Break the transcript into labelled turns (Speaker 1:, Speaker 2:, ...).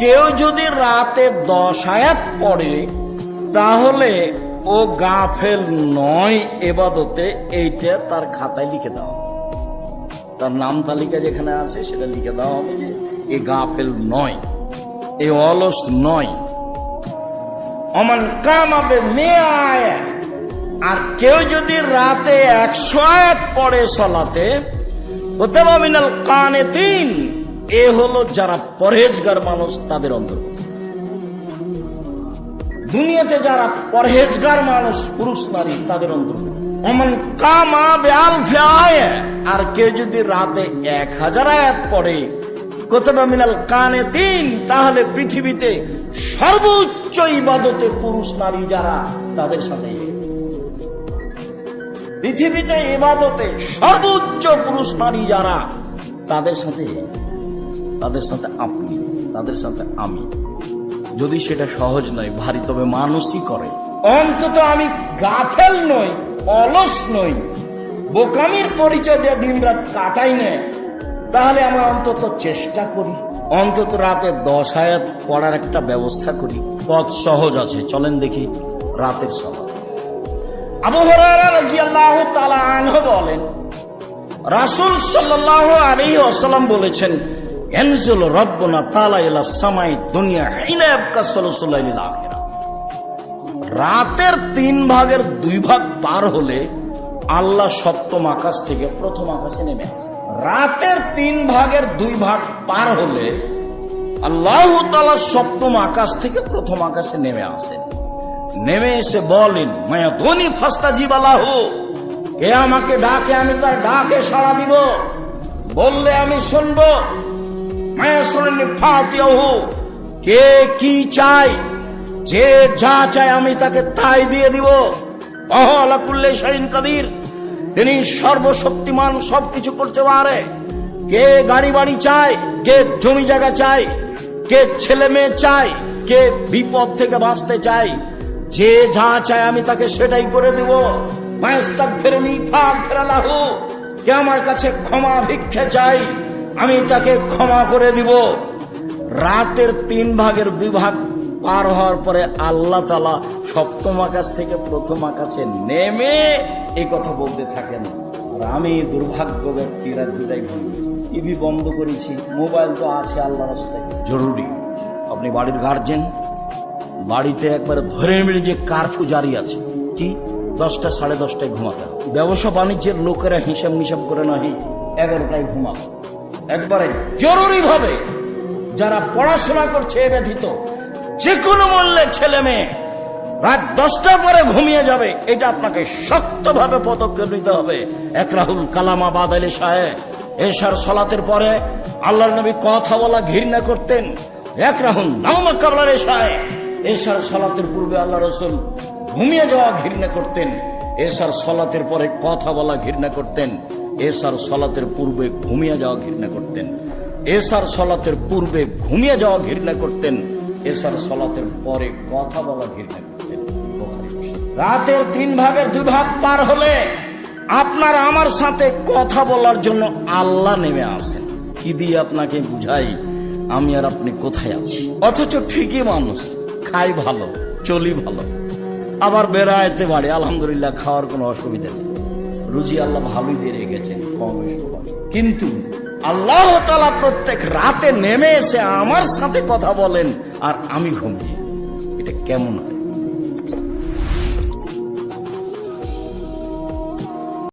Speaker 1: কেউ যদি রাতে দশ আয়াত পড়ে, তাহলে ও গাফেল নয় এবাদতে এইটা তার খাতায় লিখে দেওয়া তার নাম তালিকা যেখানে আছে, সেটা লিখে দেওয়া হবে যে এ গাফেল নয়, এ অলস নয়। অমান কামাবে মেয়ে আর কেউ যদি রাতে একশো আয়াত পড়ে সলাতে হতে মিনাল কানে তিন এ হলো যারা পরহেজগার মানুষ, তাদের অন্তর্ভুক্ত। দুনিয়াতে যারা পরহেজগার মানুষ, পুরুষ, নারী, তাদের অন্তর্ভুক্ত। অমন কামা বেআল আয়াত আর কেউ যদি রাতে এক হাজার আয়াত পড়ে কোথাও মিনাল কানে তিন তাহলে পৃথিবীতে সর্বোচ্চ ইবাদতে পুরুষ, নারী যারা, তাদের সাথে। পৃথিবীতে ইবাদতে সর্বোচ্চ পুরুষ, নারী যারা, তাদের সাথে। তাদের সাথে আপনি, তাদের সাথে আমি। যদি সেটা সহজ নয়, ভারী, তবে মানুষই করে। অন্তত আমি গাফেল নই, অলস নই। বোকামির পরিচয় দিয়ে দিন রাত কাটাই নেয় তাহলে আমরা অন্তত চেষ্টা করি। অন্তত রাতে দশ আয়াত পড়ার একটা ব্যবস্থা করি। পথ সহজ আছে, চলেন দেখি রাতের আনহু বলেন, রাসূল সাল্লাল্লাহু আলাইহি ওয়াসাল্লাম বলেছেন ইয়ানজুল রাব্বুনা তাআলা ইলা সামাই দুনিয়া হিনা ইয়াবকা সুলুসুল লাইলিল আখিরা। রাতের তিন ভাগের দুই ভাগ পার হলে আল্লাহ সপ্তম আকাশ থেকে প্রথম আকাশে নেমে আসে। রাতের তিন ভাগের দুই ভাগ পার হলে আল্লাহ তালা সপ্তম আকাশ থেকে প্রথম আকাশে নেমে আসেন নেমে এসে বলেন, মায়া ধনী ফাস্তা জীবালাহ কে আমাকে ডাকে, আমি তার ডাকে সাড়া দিব। বললে আমি শুনব কে কি চাই যে যা চায় আমি তাকে তাই দিয়ে দিব অহলাকুল্লে শাহিন কাদির তিনি সর্বশক্তিমান সবকিছু করতে পারে কে গাড়ি বাড়ি চায় কে জমি জায়গা চায় কে ছেলে মেয়ে চায় কে বিপদ থেকে বাঁচতে চায় যে যা চায় আমি তাকে সেটাই করে দিব মায়াস্তাক ফেরুনি ফাঁক ফেরালাহু কে আমার কাছে ক্ষমা ভিক্ষে চাই। আমি তাকে ক্ষমা করে দিব। রাতের তিন ভাগের দুই ভাগ পার হওয়ার পরে আল্লাহ তালা সপ্তম আকাশ থেকে প্রথম আকাশে নেমে এই কথা বলতে থাকেন। আমি দুর্ভাগ্য ব্যক্তিরা দুটাই ভুলেছি টিভি বন্ধ করেছি, মোবাইল তো আছে আল্লাহ রাস্তায়। জরুরি। আপনি বাড়ির গার্জেন বাড়িতে একবার ধরে মেরে যে কারফিউ জারি আছে। কি? দশটা, সাড়ে দশটায় ঘুমাতে ব্যবসা বাণিজ্যের লোকেরা হিসাব নিসাব করে নয় এগারোটায় ঘুমাবে। একবারে জরুরি ভাবে যারা পড়াশোনা করছে এ ব্যথিত যে কোনো মূল্যে ছেলে মেয়ে রাত দশটা পরে ঘুমিয়ে যাবে, এটা আপনাকে শক্তভাবে পদক্ষেপ নিতে হবে। এক রাহুল কালামা বাদালি সাহেব, এশার সলাতের পরে আল্লাহর নবী কথা বলা ঘৃণা করতেন। এক রাহুল নামা কাবলার এশায় এশার সলাতের পূর্বে আল্লাহ রসুল ঘুমিয়ে যাওয়া ঘৃণা করতেন। এশার সলাতের পরে কথা বলা ঘৃণা করতেন। এশার সলাতের পূর্বে ঘুমিয়ে যাওয়া ঘৃণা করতেন। এসার সলাতের পূর্বে ঘুমিয়ে যাওয়া ঘৃণা করতেন। এসার সলাতের পরে কথা বলা ঘৃণা করতেন। রাতের তিন ভাগের দুই ভাগ পার হলে আপনার আমার সাথে কথা বলার জন্য আল্লাহ নেমে আসেন। কি দিয়ে আপনাকে বুঝাই? আমি আর আপনি কোথায় আছি? অথচ ঠিকই মানুষ, খাই ভালো, চলি ভালো, আবার বেড়াইতে পারি, আলহামদুলিল্লাহ, খাওয়ার কোনো অসুবিধা নেই। রুজি আল্লাহ ভালোই দিয়ে গেছেন কম কিন্তু আল্লাহ তালা প্রত্যেক রাতে নেমে এসে আমার সাথে কথা বলেন আর আমি ঘুমিয়ে। এটা কেমন হয়?